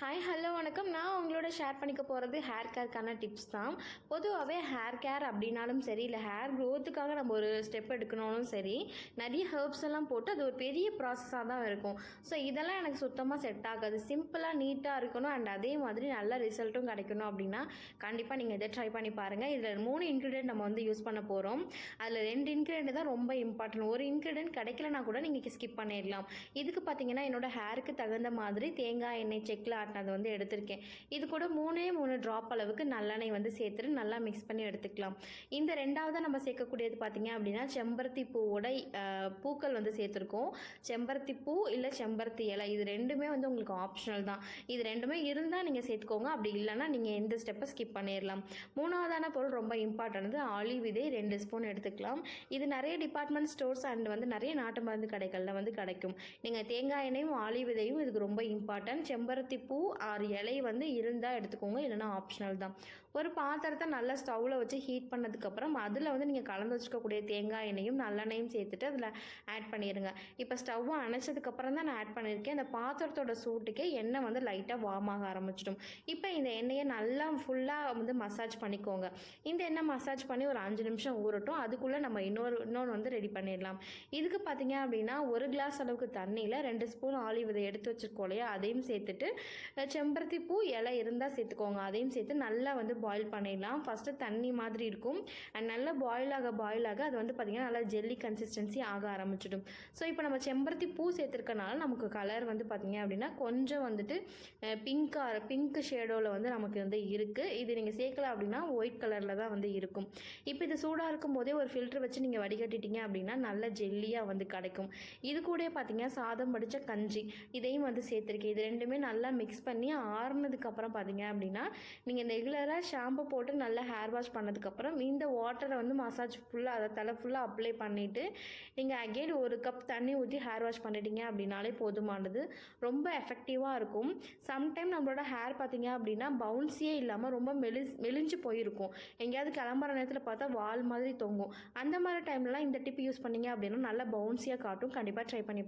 Hi hello வணக்கம். நான் உங்களோட ஷேர் பண்ணிக்க போகிறது ஹேர் கேருக்கான டிப்ஸ் தான். பொதுவாகவே ஹேர் கேர் அப்படின்னாலும் சரி இல்லை ஹேர் க்ரோத்துக்காக நம்ம ஒரு ஸ்டெப் எடுக்கணும்னும் சரி நிறைய ஹெர்ப்ஸ் எல்லாம் போட்டு அது ஒரு பெரிய ப்ராசஸாக தான் இருக்கும். ஸோ இதெல்லாம் எனக்கு சுத்தமாக செட் ஆகாது. சிம்பிளாக நீட்டாக இருக்கணும். அண்ட் அதே மாதிரி நல்ல ரிசல்ட்டும் கிடைக்கணும் அப்படின்னா கண்டிப்பாக நீங்கள் இதை ட்ரை பண்ணி பாருங்கள் இதில் மூணு இன்க்ரீடியன்ட் நம்ம வந்து யூஸ் பண்ண போகிறோம் அதில் ரெண்டு இன்க்ரீடியன்ட் தான் ரொம்ப இம்பார்ட்டன்ட் ஒரு இன்க்ரீடியன்ட் கிடைக்கலனா கூட நீங்கள் ஸ்கிப் பண்ணிடலாம். இதுக்கு பார்த்தீங்கன்னா என்னோட ஹேருக்கு தகுந்த மாதிரி தேங்காய் எண்ணெய் செக்கில் ஆட்டினது வந்து எடுத்திருக்கேன். இது கூட மூணே மூணு ட்ராப் அளவுக்கு நல்லெண்ணெய் வந்து சேர்த்துட்டு நல்லா மிக்ஸ் பண்ணி எடுத்துக்கலாம். இந்த ரெண்டாவது நம்ம சேர்க்கக்கூடியது பார்த்தீங்க அப்படின்னா செம்பருத்தி பூவோட பூக்கள் வந்து சேர்த்துருக்கோம். செம்பருத்தி பூ இல்லை செம்பருத்தி இலை இது ரெண்டுமே வந்து உங்களுக்கு ஆப்ஷனல் தான். இது ரெண்டுமே இருந்தால் நீங்கள் சேர்த்துக்கோங்க. அப்படி இல்லைன்னா நீங்கள் எந்த ஸ்டெப்பை ஸ்கிப் பண்ணிடலாம் மூணாவதான பொருள் ரொம்ப இம்பார்ட்டன்ட் ஆலிவ் விதை ரெண்டு ஸ்பூன் எடுத்துக்கலாம். இது நிறைய டிபார்ட்மெண்ட் ஸ்டோர்ஸ் அண்ட் வந்து நிறைய நாட்டு மருந்து கடைகளில் வந்து கிடைக்கும். நீங்கள் தேங்காய் எண்ணெயும் ஆலிவ் விதையும் இதுக்கு ரொம்ப இம்பார்ட்டன்ட் செம்பருத்தி பூ ஆறு இலை வந்து இருந்தால் எடுத்துக்கோங்க. இல்லைன்னா ஆப்ஷனல் தான். ஒரு பாத்திரத்தை நல்லா ஸ்டவ்வில் வச்சு ஹீட் பண்ணதுக்கப்புறம் அதில் வந்து நீங்கள் கலந்து வச்சுக்கக்கூடிய தேங்காய் எண்ணெயும் நல்லெண்ணெயும் சேர்த்துட்டு அதில் ஆட் பண்ணிடுங்க இப்போ ஸ்டவ்வை அணைச்சதுக்கப்புறம் தான் நான் ஆட் பண்ணியிருக்கேன் அந்த பாத்திரத்தோட சூட்டுக்கே எண்ணெய் வந்து லைட்டாக வார்ம் ஆக ஆரம்பிச்சிடும். இப்போ இந்த எண்ணெயை நல்லா ஃபுல்லாக வந்து மசாஜ் பண்ணிக்கோங்க. இந்த எண்ணெய் மசாஜ் பண்ணி ஒரு அஞ்சு நிமிஷம் ஊறட்டும். அதுக்குள்ளே நம்ம இன்னொரு இன்னொன்று வந்து ரெடி பண்ணிடலாம். இதுக்கு பார்த்தீங்க அப்படின்னா ஒரு கிளாஸ் அளவுக்கு தண்ணியில் ரெண்டு ஸ்பூன் ஆலிவ் இதை எடுத்து வச்சுருக்கோம் இல்லையா? அதையும் சேர்த்துட்டு செம்பருத்தி பூ இலை இருந்தால் சேர்த்துக்கோங்க. அதையும் சேர்த்து நல்லா வந்து பாயில் பண்ணிடலாம். ஃபஸ்ட்டு தண்ணி மாதிரி இருக்கும். அண்ட் நல்லா பாயில் ஆக பாயில் ஆக அது வந்து பார்த்திங்கன்னா நல்லா ஜெல்லி கன்சிஸ்டன்சி ஆக ஆரம்பிச்சிடும். ஸோ இப்போ நம்ம செம்பருத்தி பூ சேர்த்துருக்கனால நமக்கு கலர் வந்து பார்த்திங்க அப்படின்னா கொஞ்சம் வந்துட்டு பிங்காக பிங்க் ஷேடோவில் வந்து நமக்கு வந்து இருக்குது இது நீங்கள் சேர்க்கல அப்படின்னா ஒயிட் கலரில் தான் வந்து இருக்கும். இப்போ இது சூடாக இருக்கும் போதே ஒரு ஃபில்டர் வச்சு நீங்கள் வடிகட்டிட்டீங்க அப்படின்னா நல்ல ஜெல்லியாக வந்து கிடைக்கும். இது கூட பார்த்தீங்கன்னா சாதம் படித்த கஞ்சி இதையும் வந்து சேர்த்துருக்கேன். இது ரெண்டுமே நல்லா மிக்ஸ் பண்ணி ஆறுனதுக்கப்புறம் பார்த்தீங்க அப்படின்னா நீங்கள் ரெகுலராக ஷாம்பு போட்டு நல்லா ஹேர் வாஷ் பண்ணதுக்கப்புறம் இந்த வாட்டரை வந்து மசாஜ் ஃபுல்லாக அதை தலை ஃபுல்லாக அப்ளை பண்ணிவிட்டு நீங்கள் அகைன் ஒரு கப் தண்ணி ஊற்றி ஹேர் வாஷ் பண்ணிட்டீங்க அப்படின்னாலே போதுமானது. ரொம்ப எஃபெக்டிவாக இருக்கும். சம்டைம் நம்மளோட ஹேர் பார்த்தீங்க அப்படின்னா பவுன்ஸியே இல்லாமல் ரொம்ப மெலி மெலிஞ்சு போயிருக்கும். எங்கேயாவது கிளம்புற நேரத்தில் பார்த்தா வால் மாதிரி தொங்கும். அந்த மாதிரி டைம்லலாம் இந்த டிப் யூஸ் பண்ணிங்க அப்படின்னா நல்லா பவுன்ஸியாக காட்டும். கண்டிப்பாக ட்ரை பண்ணி